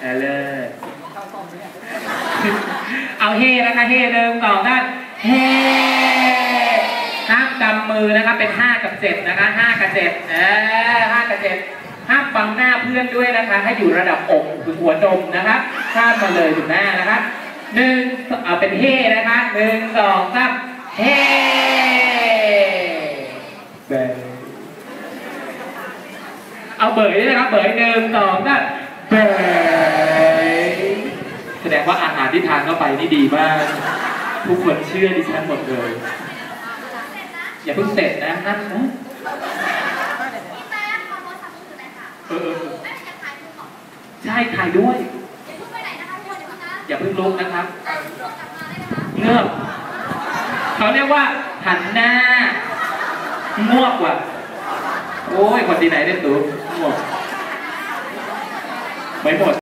เออเลิศเอาเฮนะคะเฮหนึ่งสองด้านเฮห้ามกำมือนะคะเป็นห้ากับเจ็ดนะคะห้ากับเจ็ดเออห้ากับเจ็ดห้ามบังหน้าเพื่อนด้วยนะคะ ให้อยู่ระดับอกถึงหัวนมนะคะข้ามมาเลยถึงหน้านะคะหนึ่งเอาเป็นเฮนะคะหนึ่งสองสามเฮเบเอาเบยด้วยนะครับเบยหนึ่งสองสามเบย ดงว่าอาหารที่ทานเข้าไปนี่ดีมาก ทุกคนเชื่อดิฉันหมดเลย อย่าเพิ่งเสร็จนะนั่นนะพี่แป้งขอโทรศัพท์มือถือหน่อยค่ะเออเออเออแม่จะถ่ายรูปก่อนใช่ถ่ายด้วยเดี๋ยวพูดไปไหนนะคะทุกคนเดี๋ยวนะอย่าเพิ่งลุกนะครับอะพูดกลับมาได้ไหมคะเงือบเขาเรียกว่าหันหน้างวกว่ะ โอ้ย คนที่ไหนเนี่ยตูงวกไม่หมด